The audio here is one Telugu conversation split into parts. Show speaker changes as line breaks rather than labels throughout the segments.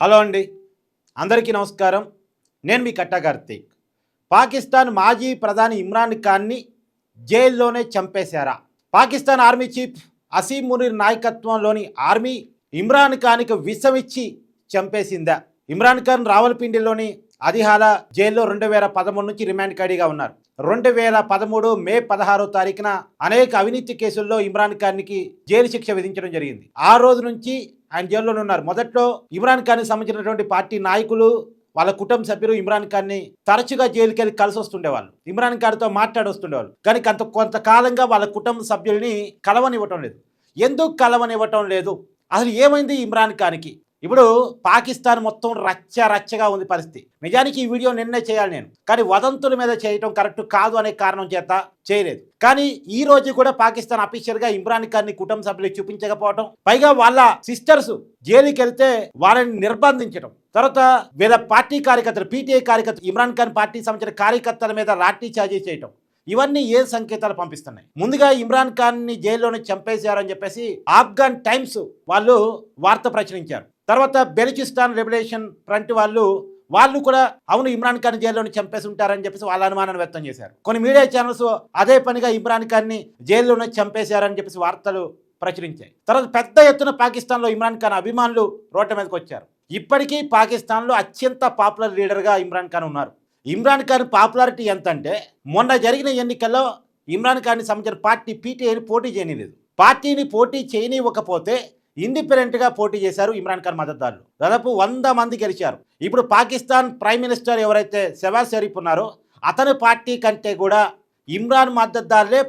హలో అండి. అందరికీ నమస్కారం. నేను మీ కట్టా కార్తీక్. పాకిస్తాన్ మాజీ ప్రధాని ఇమ్రాన్ ఖాన్ని జైల్లోనే చంపేశారా? పాకిస్తాన్ ఆర్మీ చీఫ్ అసీం మునీర్ నాయకత్వంలోని ఆర్మీ ఇమ్రాన్ ఖాన్కి విషమిచ్చి చంపేసిందా? ఇమ్రాన్ ఖాన్ రావల్పిండిలోని అదిహాల జైల్లో రెండు వేల పదమూడు నుంచి రిమాండ్ ఖైడీగా ఉన్నారు. రెండు వేల పదమూడు మే పదహారో తారీఖున అనేక అవినీతి కేసుల్లో ఇమ్రాన్ ఖాన్కి జైలు శిక్ష విధించడం జరిగింది. ఆ రోజు నుంచి ఆయన జైల్లోనే ఉన్నారు. మొదట్లో ఇమ్రాన్ ఖాన్కి సంబంధించినటువంటి పార్టీ నాయకులు వాళ్ళ కుటుంబ సభ్యులు ఇమ్రాన్ ఖాన్ని తరచుగా జైలుకి వెళ్ళి కలిసి వస్తుండేవాళ్ళు. ఇమ్రాన్ ఖాన్తో మాట్లాడి వస్తుండేవాళ్ళు. కానీ కొంత కొంతకాలంగా వాళ్ళ కుటుంబ సభ్యుల్ని కలవనివ్వటం లేదు. ఎందుకు కలవనివ్వటం లేదు? అసలు ఏమైంది ఇమ్రాన్ ఖాన్కి? ఇప్పుడు పాకిస్తాన్ మొత్తం రచ్చ రచ్చగా ఉంది పరిస్థితి. నిజానికి ఈ వీడియో నిన్నే చేయాలి నేను. కానీ వదంతుల మీద చేయటం కరెక్ట్ కాదు అనే కారణం చేత చేయలేదు. కానీ ఈ రోజు కూడా పాకిస్తాన్ అఫీషియల్గా ఇమ్రాన్ ఖాన్ని కుటుంబ సభ్యులు చూపించకపోవడం పైగా వాళ్ళ సిస్టర్స్ జైలుకి వెళ్తే వాళ్ళని నిర్బంధించడం తర్వాత వీళ్ళ పార్టీ కార్యకర్తలు పీటీఐ కార్యకర్తలు ఇమ్రాన్ ఖాన్ పార్టీ సంబంధించిన కార్యకర్తల మీద లాఠీ చార్జీ చేయటం ఇవన్నీ ఏ సంకేతాలు పంపిస్తున్నాయి? ముందుగా ఇమ్రాన్ ఖాన్ని జైల్లోనే చంపేశారని చెప్పేసి ఆఫ్ఘాన్ టైమ్స్ వాళ్ళు వార్త ప్రచురించారు. తర్వాత బెలుచిస్తాన్ రెవల్యూషన్ ఫ్రంట్ వాళ్ళు వాళ్ళు కూడా అవును ఇమ్రాన్ ఖాన్ జైల్లోని చంపేసి ఉంటారని చెప్పేసి వాళ్ళ అనుమానాన్ని వ్యక్తం చేశారు. కొన్ని మీడియా ఛానల్స్ అదే పనిగా ఇమ్రాన్ ఖాన్ని జైల్లోనే చంపేశారని చెప్పేసి వార్తలు ప్రచురించాయి. తర్వాత పెద్ద ఎత్తున పాకిస్తాన్లో ఇమ్రాన్ ఖాన్ అభిమానులు రోడ్ల మీదకి వచ్చారు. ఇప్పటికీ పాకిస్తాన్లో అత్యంత పాపులర్ లీడర్గా ఇమ్రాన్ ఖాన్ ఉన్నారు. ఇమ్రాన్ ఖాన్ పాపులారిటీ ఎంత అంటే మొన్న జరిగిన ఎన్నికల్లో ఇమ్రాన్ ఖాన్ సంబంధించిన పార్టీ పీటీఐని పోటీ చేయనిలేదు. పార్టీని పోటీ చేయనివ్వకపోతే ఇండిపెండెంట్గా పోటీ చేశారు ఇమ్రాన్ ఖాన్ మద్దతుదారులు. దాదాపు వంద మంది గెలిచారు. ఇప్పుడు పాకిస్తాన్ ప్రైమ్ మినిస్టర్ ఎవరైతే షెవాజ్ షరీఫ్ ఉన్నారో అతని పార్టీ కంటే కూడా ఇమ్రాన్ మద్దతుదారులే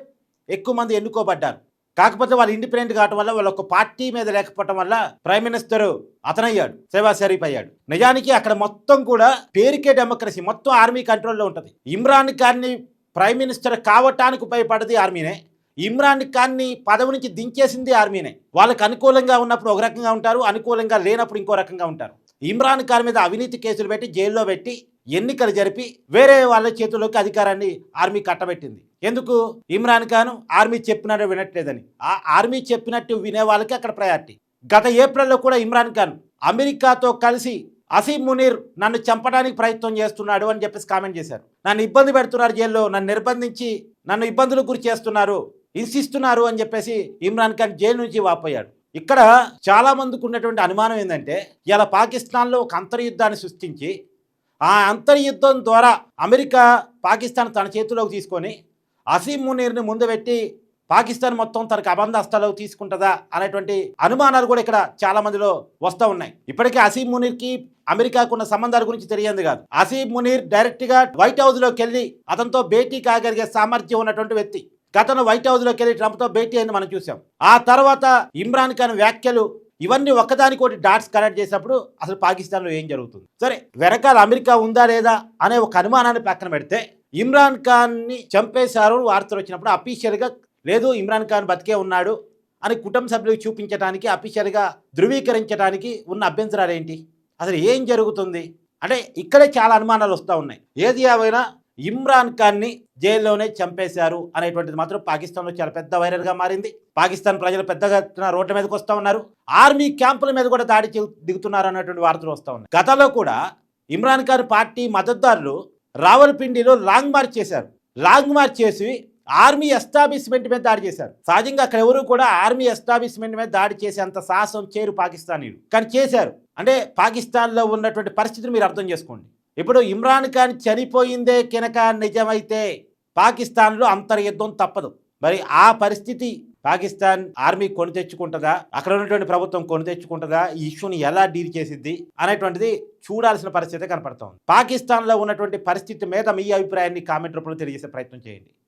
ఎక్కువ మంది ఎన్నుకోబడ్డారు. కాకపోతే వాళ్ళు ఇండిపెండెంట్ కావటం వల్ల వాళ్ళ ఒక పార్టీ మీద లేకపోవటం వల్ల ప్రైమ్ మినిస్టర్ అతనయ్యాడు షెవాజ్ షరీఫ్ అయ్యాడు. నిజానికి అక్కడ మొత్తం కూడా పేరుకే డెమోక్రసీ మొత్తం ఆర్మీ కంట్రోల్లో ఉంటుంది. ఇమ్రాన్ ఖాన్ని ప్రైమ్ మినిస్టర్ కావటానికి ఉపయోగపడది ఆర్మీనే. ఇమ్రాన్ ఖాన్ని పదవి నుంచి దించేసింది ఆర్మీనే. వాళ్ళకి అనుకూలంగా ఉన్నప్పుడు ఒక రకంగా ఉంటారు అనుకూలంగా లేనప్పుడు ఇంకో రకంగా ఉంటారు. ఇమ్రాన్ ఖాన్ మీద అవినీతి కేసులు పెట్టి జైల్లో పెట్టి ఎన్నికలు జరిపి వేరే వాళ్ళ చేతుల్లోకి అధికారాన్ని ఆర్మీ కట్టబెట్టింది. ఎందుకు? ఇమ్రాన్ ఖాన్ ఆర్మీ చెప్పినట్టు వినట్లేదని. ఆ ఆర్మీ చెప్పినట్టు వినే వాళ్ళకి అక్కడ ప్రయారిటీ. గత ఏప్రిల్లో కూడా ఇమ్రాన్ ఖాన్ అమెరికాతో కలిసి అసీం మునీర్ నన్ను చంపడానికి ప్రయత్నం చేస్తున్నాడు అని చెప్పేసి కామెంట్ చేశారు. నన్ను ఇబ్బంది పెడుతున్నారు జైల్లో నన్ను నిర్బంధించి నన్ను ఇబ్బందులకు గురి చేస్తున్నారు. హింసిస్తున్నారు అని చెప్పేసి ఇమ్రాన్ ఖాన్ జైలు నుంచి వాపోయాడు. ఇక్కడ చాలా మందికి ఉన్నటువంటి అనుమానం ఏంటంటే ఇలా పాకిస్తాన్లో ఒక అంతర్యుద్ధాన్ని సృష్టించి ఆ అంతర్యుద్ధం ద్వారా అమెరికా పాకిస్తాన్ తన చేతిలోకి తీసుకొని అసీం మునీర్ని ముందు పెట్టి పాకిస్తాన్ మొత్తం తనకు అబంధ తీసుకుంటుందా అనేటువంటి అనుమానాలు కూడా ఇక్కడ చాలా మందిలో వస్తూ ఉన్నాయి. ఇప్పటికే అసీం మునీర్కి అమెరికాకున్న సంబంధాల గురించి తెలియంది కాదు. అసీం మునీర్ డైరెక్ట్గా వైట్ హౌస్లోకి వెళ్ళి అతనితో భేటీ కాగలిగే సామర్థ్యం ఉన్నటువంటి వ్యక్తి. గతంలో వైట్ హౌస్లోకి వెళ్ళి ట్రంప్తో భేటీ అయింది మనం చూసాం. ఆ తర్వాత ఇమ్రాన్ ఖాన్ వ్యాఖ్యలు ఇవన్నీ ఒక్కదానికోటి డాట్స్ కనెక్ట్ చేసినప్పుడు అసలు పాకిస్తాన్లో ఏం జరుగుతుంది? సరే వెనకాల అమెరికా ఉందా లేదా అనే ఒక అనుమానాన్ని పక్కన పెడితే ఇమ్రాన్ ఖాన్ని చంపేశారు వార్తలు వచ్చినప్పుడు అఫీషియల్గా లేదు ఇమ్రాన్ ఖాన్ బతికే ఉన్నాడు అని కుటుంబ సభ్యులకు చూపించడానికి అఫీషియల్గా ధృవీకరించడానికి ఉన్న అభ్యంతరాలు ఏంటి? అసలు ఏం జరుగుతుంది? అంటే ఇక్కడే చాలా అనుమానాలు వస్తూ ఉన్నాయి. ఏది ఏమైనా ఇమ్రాన్ ఖాన్ని జైల్లోనే చంపేశారు అనేటువంటిది మాత్రం పాకిస్తాన్లో చాలా పెద్ద వైరల్గా మారింది. పాకిస్తాన్ ప్రజలు పెద్దగా రోడ్ల మీదకి వస్తూ ఉన్నారు. ఆర్మీ క్యాంపుల మీద కూడా దాడి దిగుతున్నారు అన్నటువంటి వార్తలు వస్తూ ఉన్నాయి. గతంలో కూడా ఇమ్రాన్ ఖాన్ పార్టీ మద్దతుదారులు రావల్పిండిలో లాంగ్ మార్చ్ చేశారు. లాంగ్ మార్చ్ చేసి ఆర్మీ ఎస్టాబ్లిష్మెంట్ మీద దాడి చేశారు. సహజంగా అక్కడ ఎవరు కూడా ఆర్మీ ఎస్టాబ్లిష్మెంట్ మీద దాడి చేసేంత సాహసం చేరు పాకిస్తానీలు కానీ చేశారు. అంటే పాకిస్తాన్లో ఉన్నటువంటి పరిస్థితిని మీరు అర్థం చేసుకోండి. ఇప్పుడు ఇమ్రాన్ ఖాన్ చనిపోయిందే కనుక నిజమైతే పాకిస్తాన్లో అంతర్యుద్ధం తప్పదు. మరి ఆ పరిస్థితి పాకిస్తాన్ ఆర్మీ కొని తెచ్చుకుంటుందా? అక్కడ ఉన్నటువంటి ప్రభుత్వం కొని తెచ్చుకుంటుందా? ఈ ఇష్యూని ఎలా డీల్ చేసిద్ది? అనేటువంటిది చూడాల్సిన పరిస్థితి కనపడుతోంది పాకిస్తాన్లో ఉన్నటువంటి పరిస్థితి మీద మీ అభిప్రాయాన్ని కామెంట్ రూపంలో తెలియజేసే ప్రయత్నం చేయండి.